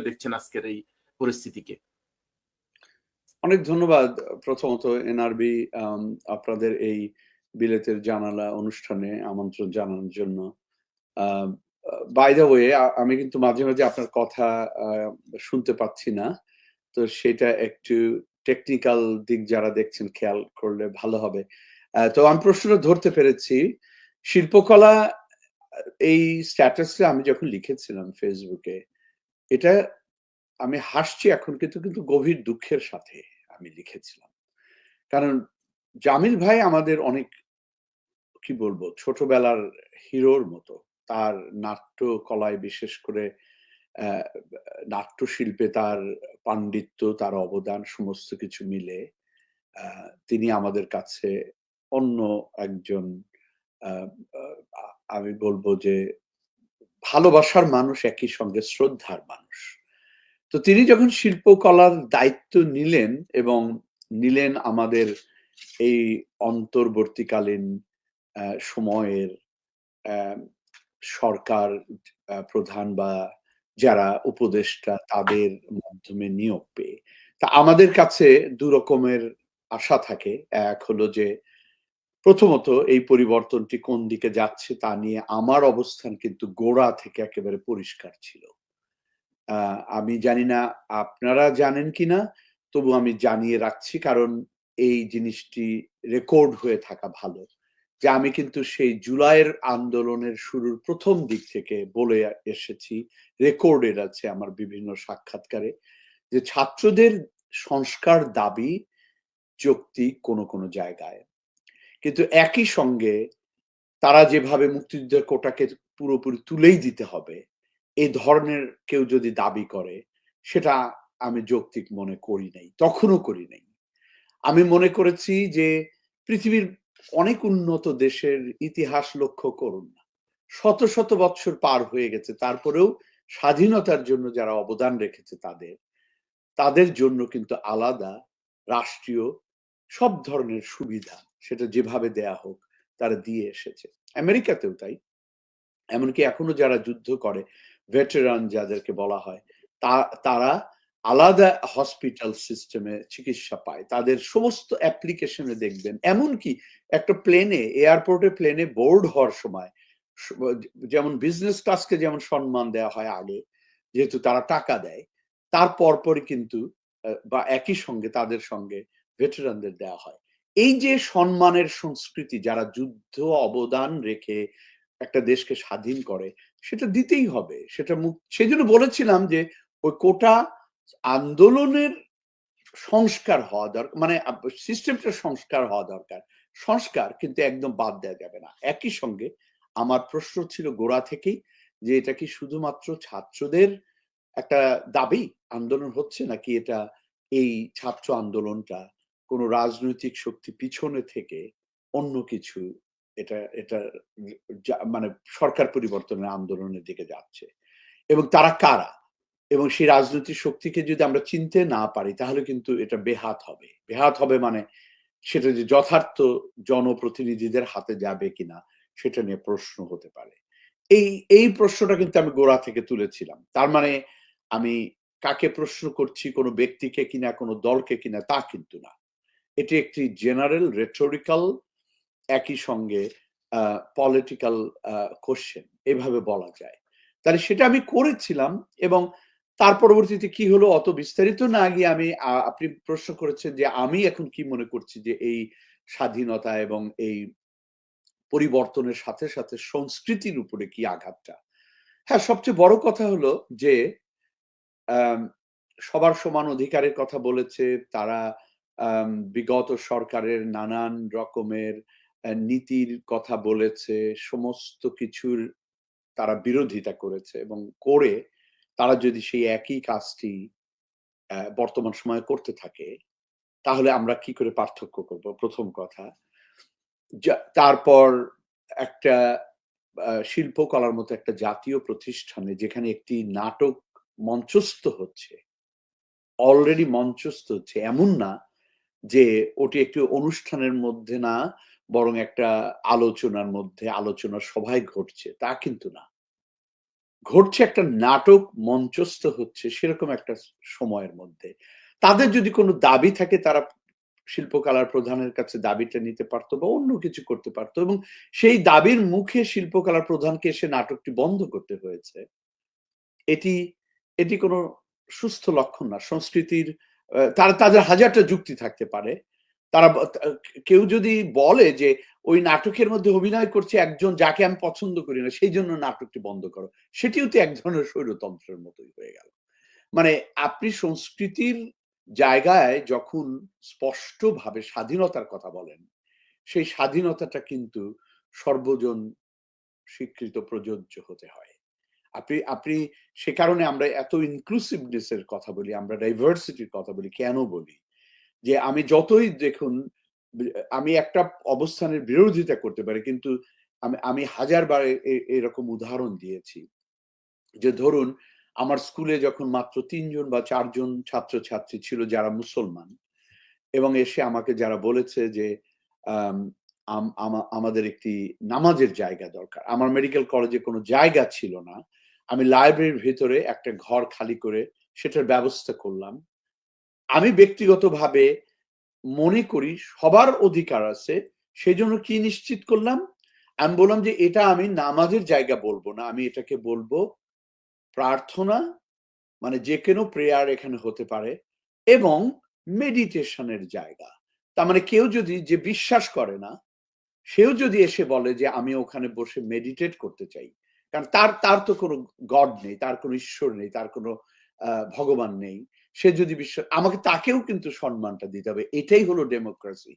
দেখছেন আজকের এই পরিস্থিতিকে? অনেক ধন্যবাদ, প্রথমত এনআরবি আপনাদের এই বিলেতের জানালা অনুষ্ঠানে আমন্ত্রণ জানানোর জন্য। বাই দ্য ওয়ে আমি কিন্তু মাঝে মাঝে আপনার কথা শুনতে পাচ্ছি না। তো সেটা একটু টেকনিক্যাল দিক যারা দেখছেন খেয়াল করলে ভালো হবে। তো আমি প্রশ্নটা ধরতে পেরেছি। শিল্পকলা, এই স্ট্যাটাসে আমি যখন লিখেছিলাম ফেসবুকে এটা আমি হাসছি এখন কিন্তু কিন্তু গভীর দুঃখের সাথে আমি লিখেছিলাম। কারণ জামিল ভাই আমাদের অনেক, কি বলব, ছোটবেলার হিরোর মতো। তার নাট্য কলায় বিশেষ করে নাট্যশিল্পে তার পাণ্ডিত্য, তার অবদান সমস্ত কিছু মিলে তিনি আমাদের কাছে অন্য একজন আমি বলব যে ভালোবাসার মানুষ একই সঙ্গে শ্রদ্ধার মানুষ। তো তিনি যখন শিল্পকলার দায়িত্ব নিলেন এবং নিলেন আমাদের এই অন্তর্বর্তীকালীন সময়ের সরকার প্রধান বা যারা উপদেষ্টা তাদের মাধ্যমে নিয়োগ পেয়ে। তা আমাদের কাছে দু রকমের আশা থাকে। এক হলো যে প্রথমত এই পরিবর্তনটি কোন দিকে যাচ্ছে তা নিয়ে আমার অবস্থান কিন্তু গোড়া থেকে একেবারে পরিষ্কার ছিল। আমি জানি না আপনারা জানেন কিনা, তবু আমি জানিয়ে রাখছি কারণ এই জিনিসটি রেকর্ড হয়ে থাকা ভালো যে আমি কিন্তু সেই জুলাইয়ের আন্দোলনের শুরুর প্রথম দিক থেকে বলে এসেছি রেকর্ডের আছে আমার বিভিন্ন সাক্ষাৎকারে, যে ছাত্রদের সংস্কার দাবি যৌক্তিক কোনো কোনো জায়গায় কিন্তু একই সঙ্গে তারা যেভাবে মুক্তিযুদ্ধের কোটাকে পুরোপুরি তুলেই দিতে হবে এই ধরনের কেউ যদি দাবি করে, সেটা আমি যৌক্তিক মনে করি নাই, তখনও করি নাই। আমি মনে করেছি যে পৃথিবীর অনেক উন্নত দেশের ইতিহাস লক্ষ্য করুন না। শত শত বৎসর পার হয়ে গেছে, তারপরেও স্বাধীনতার জন্য যারা অবদান রেখেছে তাদের তাদের জন্য কিন্তু আলাদা রাষ্ট্রীয় সব ধরনের সুবিধা সেটা যেভাবে দেয়া হোক, তারা দিয়ে এসেছে। আমেরিকাতেও তাই। এমনকি এখনও যারা যুদ্ধ করে ভেটেরান যাদেরকে বলা হয়, তা, তারা আলাদা হসপিটাল সিস্টেমে চিকিৎসা পায়। তাদের সমস্ত অ্যাপ্লিকেশনে দেখবেন। এমনকি একটা প্লেনে এয়ারপোর্টে প্লেনে বোর্ড হওয়ার সময় যেমন বিজনেস ক্লাসকে যেমন সম্মান দেওয়া হয় আগে, যেহেতু তারা টাকা দেয়, তার পরপরই কিন্তু বা একই সঙ্গে, তাদের সঙ্গে ভেটেরানদের দেওয়া হয়। এই যে সম্মানের সংস্কৃতি যারা যুদ্ধ অবদান রেখে একটা দেশকে স্বাধীন করে, সেটা দিতেই হবে। সেটা সেই জন্য বলেছিলাম যে ওই কোটা আন্দোলনের সংস্কার হওয়া দরকার মানে সিস্টেমটা সংস্কার হওয়া দরকার। সংস্কার কিন্তু একদম বাদ দেওয়া যাবে না। একই সঙ্গে আমার প্রশ্ন ছিল গোড়া থেকেই যে এটা কি শুধুমাত্র ছাত্রদের একটা দাবি আন্দোলন হচ্ছে নাকি এটা এই ছাত্র আন্দোলনটা কোনো রাজনৈতিক শক্তি পিছনে থেকে অন্য কিছু এটা এটা মানে সরকার পরিবর্তনের আন্দোলনের দিকে যাচ্ছে। এবং তারা কারা? এবং সেই রাজনৈতিক শক্তিকে যদি আমরা চিনতে না পারি, তাহলে কিন্তু এটা বেহাত হবে। বেহাত হবে মানে সেটা যে যথার্থ জনপ্রতিনিধিদের হাতে যাবে কিনা, সেটা নিয়ে প্রশ্ন হতে পারে। এই এই প্রশ্নটা কিন্তু আমি গোড়া থেকে তুলেছিলাম। তার মানে আমি কাকে প্রশ্ন করছি, কোনো ব্যক্তিকে কিনা, কোনো দলকে কিনা, তা কিন্তু না। এটি একটি জেনারেল রেটোরিক্যাল একই সঙ্গে পলিটিক্যাল কোশ্চেন এভাবে বলা যায়। তাহলে সেটা আমি করেছিলাম এবং তার পরবর্তীতে কি হলো অত বিস্তারিত না গিয়ে আমি আপনি প্রশ্ন করেছেন যে আমি এখন কি মনে করছি যে এই স্বাধীনতা এবং এই পরিবর্তনের সাথে সাথে সংস্কৃতির উপরে কি আঘাতটা? হ্যাঁ সবচেয়ে বড় কথা হলো যে সবার সমান অধিকারের কথা বলেছে, তারা বিগত সরকারের নানান রকমের নীতির কথা বলেছে, সমস্ত কিছুর তারা বিরোধিতা করেছে এবং করে তারা যদি সেই একই কাজটি বর্তমান সময়ে করতে থাকে, তাহলে আমরা কি করে পার্থক্য করব? প্রথম কথা। তারপর একটা শিল্পকলার মতো একটা জাতীয় প্রতিষ্ঠানে যেখানে একটি নাটক মঞ্চস্থ হচ্ছে, অলরেডি মঞ্চস্থ হচ্ছে, এমন না যে ওটি একটি অনুষ্ঠানের মধ্যে না, বরং একটা আলোচনার মধ্যে, আলোচনা সভায় ঘটছে, তা কিন্তু না। ঘটছে একটা নাটক মঞ্চস্থ হচ্ছে সেরকম একটা সময়ের মধ্যে। তাদের যদি কোনো দাবি থাকে, তারা শিল্পকলার প্রধানের কাছে দাবিটা নিতে পারতো বা অন্য কিছু করতে পারতো এবং সেই দাবির মুখে শিল্পকলার প্রধানকে এসে নাটকটি বন্ধ করতে হয়েছে, এটি এটি কোনো সুস্থ লক্ষণ না। সংস্কৃতির তারা তাদের হাজারটা যুক্তি থাকতে পারে। তারা কেউ যদি বলে যে, ওই নাটকের মধ্যে অভিনয় করছে একজন যাকে আমি পছন্দ করি না, সেই জন্য নাটকটি বন্ধ করো। সেটিও তো এক ধরনের স্বৈরতন্ত্রের মতোই হয়ে গেল। মানে আপনি সংস্কৃতির জায়গায় যখন স্পষ্টভাবে স্বাধীনতার কথা বলেন, সেই স্বাধীনতাটা কিন্তু সর্বজন স্বীকৃত প্রযোজ্য হতে হয়। আপনি আপনি সে কারণে আমরা এত ইনক্লুসিভনেস এর কথা বলি আমরা ডাইভার্সিটির কথা বলি কেন বলি? যে আমি যতই দেখুন আমি একটা অবস্থানের বিরোধিতা করতে পারি কিন্তু আমি আমি হাজারবার এরকম উদাহরণ দিয়েছি। যে ধরুন আমার স্কুলে যখন মাত্র তিনজন বা চারজন ছাত্রছাত্রী ছিল যারা মুসলমান এবং এসে আমাকে যারা বলেছে যে আম, আম- আমা- আমাদের একটি নামাজের জায়গা দরকার আমার মেডিকেল কলেজে কোনো জায়গা ছিল না আমি লাইব্রেরির ভিতরে একটা ঘর খালি করে সেটার ব্যবস্থা করলাম। আমি ব্যক্তিগতভাবে মনে করি সবার অধিকার আছে সেই জন্য কি নিশ্চিত করলাম? আমি বললাম যে এটা আমি নামাজের জায়গা বলব না, আমি এটাকে বলব প্রার্থনা মানে যে কোনো প্রেয়ার এখানে হতে পারে, এবং মেডিটেশনের জায়গা। তার মানে কেউ যদি যে বিশ্বাস করে না, সেও যদি এসে বলে যে আমি ওখানে বসে মেডিটেট করতে চাই কারণ তার তার তো কোনো গড নেই, তার কোনো ঈশ্বর নেই, তার কোনো ভগবান নেই। সে যদি বিশ্ব, আমাকে তাকেও কিন্তু সম্মানটা দিতে হবে। এটাই হলো ডেমোক্রেসি